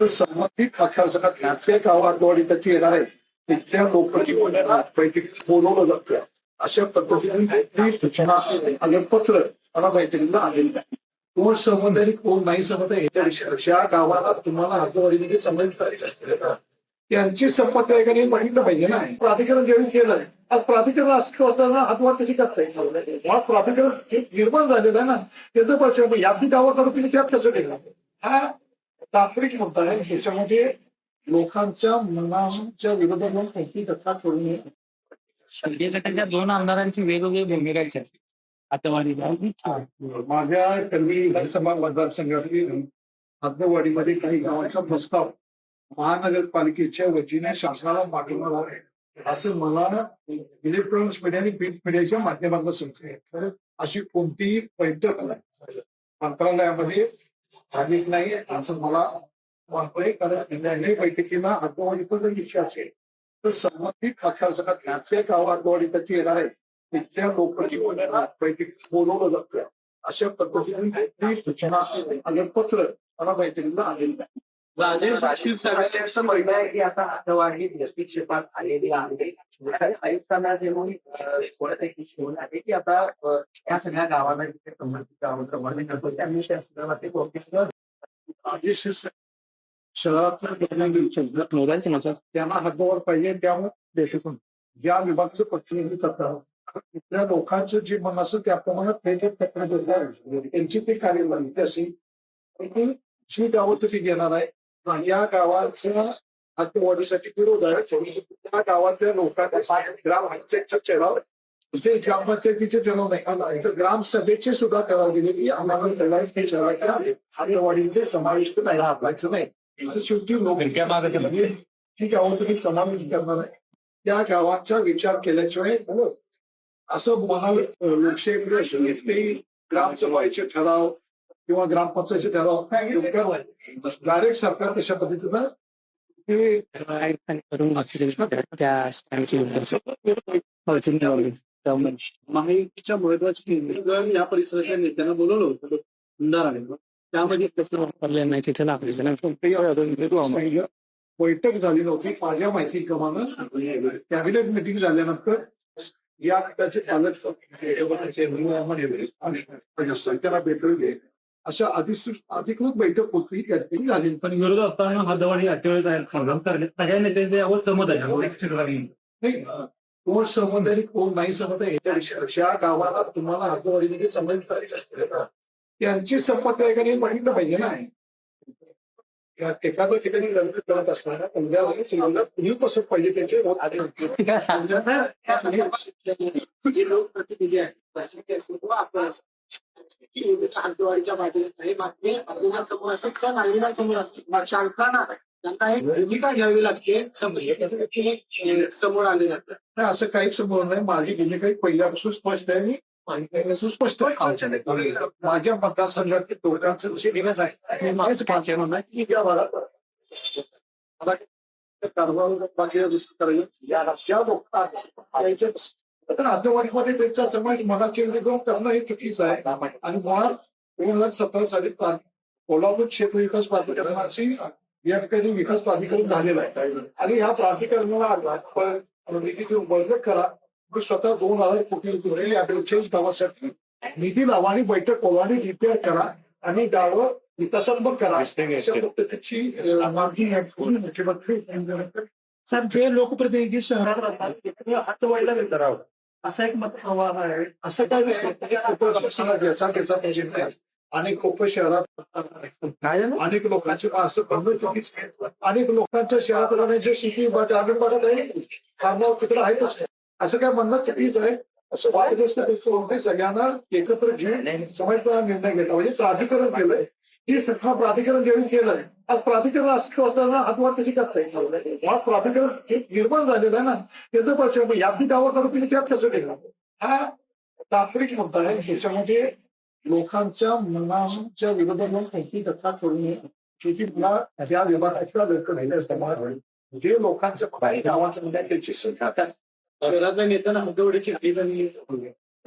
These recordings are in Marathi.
तर संबंधित अभ्यासकात ह्याचे गाव आठवडी त्याची येणार आहे. तिथल्या लोकप्रतिनिधींना बैठकीत बोलवलं जातं. अशा पद्धतीने सूचना आले पत्र मला बैठकीला आलेलं आहे. कोण संबंध आणि कोण नाही संबंध याच्याविषयी ज्या गावाला तुम्हाला हातवाडीमध्ये संबंधित करायचं त्यांची संमती आहे का नाही माहिती पाहिजे ना. प्राधिकरण ज्यावेळी केलं आज प्राधिकरण अस्तित्व असताना हातवार कशी करता येईल आज प्राधिकरण निर्माण झालेलं आहे ना त्याचं पैसे यादी गावाकडे तुम्ही त्यात कसं केलं हा तांत्रिक मुद्दा आहे ज्याच्यामध्ये लोकांच्या मनाच्या विरोधात जाऊन कोणती कथा करू नये. दोन आमदारांची वेगवेगळी भूमिका आतवाडीला. माझ्या कलमी विधानसभा मतदारसंघातील हद्दवाडीमध्ये काही गावांचा प्रस्ताव महानगरपालिकेच्या वतीने शासनाला पाठवणार आहे. असं मला इलेक्ट्रॉनिक्स मीडिया आणि प्रिंट मीडियाच्या माध्यमातून समजते. अशी कोणतीही बैठक मंत्रालयामध्ये झाली नाही असं मला वाटतंय. कारण निर्णय बैठकीला आठवडीचा जर विषय असेल. तर संबंधित मतदारसंघात ह्याचे गाव हद्दवाडी त्याची येणार आहे तिथल्या लोकप्रतिनिधींना बैठक बोलवलं जातं. अशा पद्धतीने सूचना आणि पत्र मला बैठकीला आलेलं आहे. राजेश क्षीरसागर असं म्हणणं आहे की आता आतवाडी हस्तक्षेपात आलेली आहे. आयुक्तांना कोणत्याही शिवून आहे की आता या सगळ्या गावांना जिथे संबंधित गावांप्रमाणे करतो त्यांनी त्या संदर्भात एक नोटीस राजेश शहरातलं गव्हर्नमेंट त्यांना हद्दवर पाहिजे त्यामुळे देशातून ज्या विभागाचं प्रतिनिधी करतात तिथल्या लोकांचं जे मन असं त्या प्रमाणात ते ते पत्र देतात त्यांची ते कार्यवाही अशी परंतु जी गावं तुम्ही घेणार आहे या गावाचा हद्दवाढीसाठी विरोध आहे त्या गावातल्या लोकांना ग्रामपंचायतच्या ठराव जे ग्रामपंचायतीचे ठराव नाही. तर ग्रामसभेचे सुद्धा ठराव दिलेली आम्हाला हद्दवाढीचे समाविष्ट नाही राहायचं नाही. शेवटी लोक जी गावं तुम्ही समावेश करणार आहे त्या गावाचा विचार केल्याशिवाय. असं असून ते ग्रामसभाचे ठराव किंवा ग्रामपंचायतचे ठराव डायरेक्ट सरकार कशा पद्धतीनं ते माहितीच्या महत्वाची भूमिका या परिसराच्या नेत्यांना बोलवलं होतं आमदाराने त्यामध्ये वापरले नाही तिथे लागायचं नाही सांगितलं. बैठक झाली नव्हती माझ्या माहितीप्रमाणे कॅबिनेट मिटिंग झाल्यानंतर या गटाचे पालक त्यांना भेटले अशा अधिसृ अधिकृत बैठक होती त्या ठिकाणी झाली. पण विरोधात असताना हद्दवाडी अठ्ठेचाळीस संघर्ष करण्यात सगळ्या नेत्यांचे यावर सहमत आहे. नाही कोण संबंध आणि कोण नाही संबंध याच्याविषयी ज्या गावाला तुम्हाला हातवाडीमध्ये संबंधित आहे त्यांची संमती आहे का नाही माहिती पाहिजे ना. या एखाद्या ठिकाणी लग्न करत असताना तुम्ही कसं पाहिजे त्याचे? जे लोकप्रतिनिधी आहेत. भाषेचे बाजूला काही बातमी असेल असेल त्यांना एक भूमिका घ्यावी लागते. समोर समोर आले जातं नाही, असं काहीच समोर नाही. माझी भूमिका काही पहिल्यापासून स्पष्ट आहे. आणि स्पष्ट माझ्या मतदारसंघातील लोकांचं जे म्हणजे दिवस आहे. माझं माझे म्हणणं की या भागात मला कारभार बाकी करायचं या ज्या लोकांना तर आतवाडीमध्ये त्यांचा समाज मनाची विरोध करणं हे चुकीचं आहे. आणि मुळात दोन हजार सतरा साली प्रा- कोल्हापूर क्षेत्र विकास प्राधिकरणाची या ठिकाणी विकास प्राधिकरण झालेलं आहे. आणि ह्या प्राधिकरणाला आपण निधी देऊन बळकट करा. की स्वतः दोन हजार कोटी रुपये या बेचाळीस गावासाठी निधी लावा आणि बैठक आणि रिपेअर करा आणि गावं विकसनबद्ध करा. अशा पद्धतीची अं, मागणी या मुख्यमंत्री सर जे लोकप्रतिनिधी शहरात राहतात ते हातवाडीला विचारावं असा एक मत आव्हान आहे. असं काय नाही. अनेक लोक शहरात अनेक लोकांचे असं. अनेक लोकांच्या शहरात राहण्याची शेती आम्ही बघत आहे कामावर तिकडे आहेतच नाही. असं काय म्हणणं चुकीचं आहे? असं वादग्रस्त गोष्टी सगळ्यांना एकत्र घेऊन समाजाचा निर्णय घेतला. म्हणजे प्राधिकरण केलंय. ही सखा प्राधिकरण ज्यावेळी केलंय. आज प्राधिकरण अस्तित्व असताना हातवार कशी करता येईल? आज प्राधिकरण जे निर्माण झालेलं आहे ना त्याचं पैसे यादी दावा करून तुम्ही त्यात कसं केलं हा तांत्रिक मुद्दा आहे. ज्याच्यामध्ये लोकांच्या मनाच्या विरोधात जाऊन कोणती कथा करू नये. शेती मला ज्या विभागाच्या लोक राहिले असताना जे लोकांचं काही गावाचं म्हणजे त्याची संख्या त्या शहरातल्या नेत्यांना हद्दवाडीची फीज आणि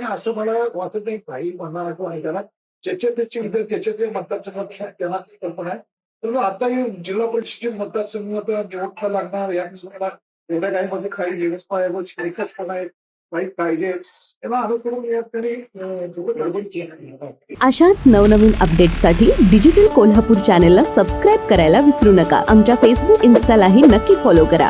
असं मला वाटत नाही. काही म्हणणार किंवा त्याला ज्याच्या त्याची विद्या त्याच्या ते मतदारसंघात त्यांना कल्पना आहे. तर आता हे जिल्हा परिषदेचे मतदारसंघात निवडणुका लागणार या निवडणुका एवढ्या काही मध्ये काही व्यवस्था आहे एकच पण आहे काही कायदे आहे. अशाच नवनवीन अपडेट्ससाठी डिजिटल कोल्हापूर चॅनेलला सबस्क्राईब करायला विसरू नका. आमच्या फेसबुक इन्स्टालाही नक्की फॉलो करा.